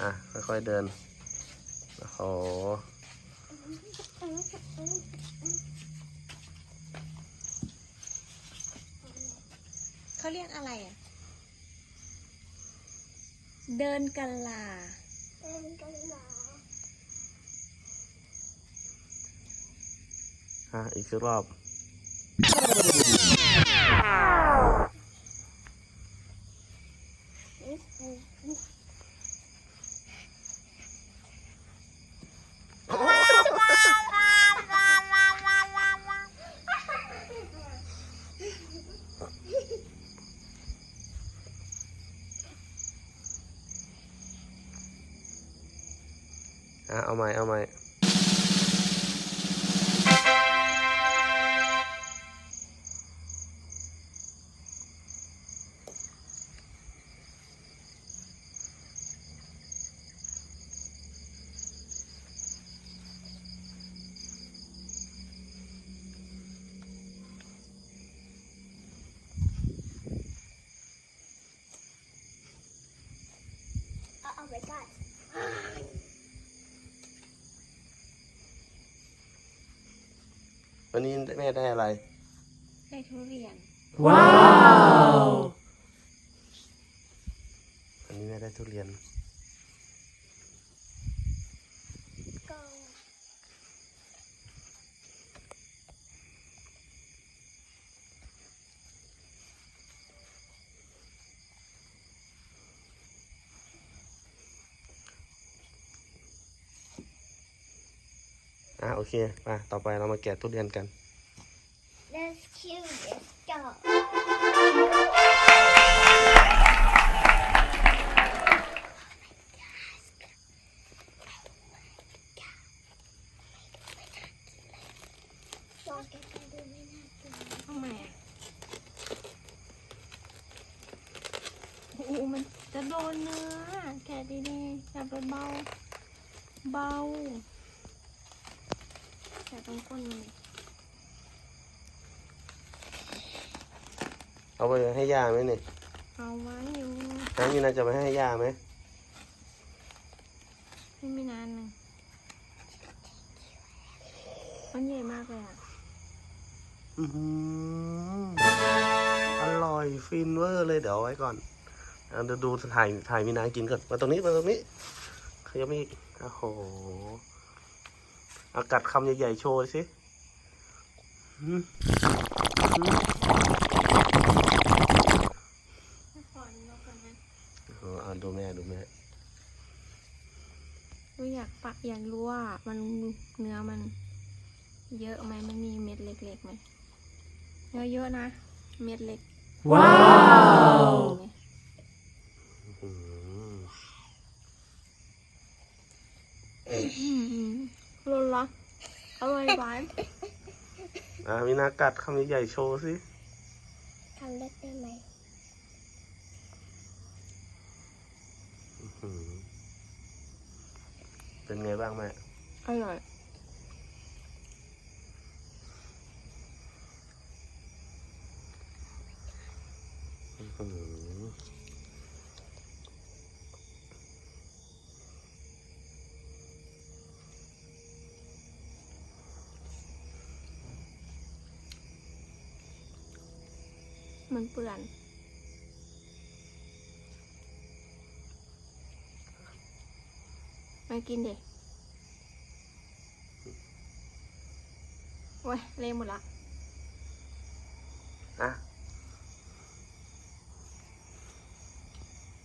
อะ ค่อยๆเดิน โอ้โหเขาเรียกอะไรอะ เดินกันลาอะ อีกสักรอบ เอาใหม่เอาใหม่เอาเอาไปก่อน วันนี้แม่ได้อะไร ได้ทุเรียนวันนี้แม่ได้ทุเรียน โอเคมาต่อไปเรามาแกะทุเรียนกัน Let's kill this dog ลองแกะกันดูไม่น่ากินทำไมอะโอ้โหมันจะโดนเนื้อแกะดีๆอย่าไปเบาเบา แกะตรงก้นมันเอาไปให้ย่าไหมเนี่ยเอาไว้อยู่น้ำมีนาจะไปให้ย่าไหมไม่มีนานหนึ่งมันใหญ่มากเลยอะอื้อหืออร่อยฟินเวอร์เลยเดี๋ยวเอาไว้ก่อนเอาเดี๋ยวดูถ่ายถ่ายมีนากินก่อนมาตรงนี้มาตรงนี้เขายังไม่โอ้โหเอากัดคำใหญ่ๆโชว์สิอื้อหือขอนี้ก่อนนะเออเอาดูแม่ดูแม่รู้อยากปะอยากรู้ว่ามันเนื้อมัน เยอะไหมมันมีเม็ดเล็กๆไหมเนื้อเยอะนะ เม็ดเล็ก ว้าวเห็นไหม อื้อหืออืมรสละอร่อยหวานอะมีนากัดคำใหญ่ๆโชว์สิทำเล็กได้ไหมอื้อหือเป็นไงบ้างแม่ อร่อย มันเปื่อนมากินเด็โอ้ยเละหมดละ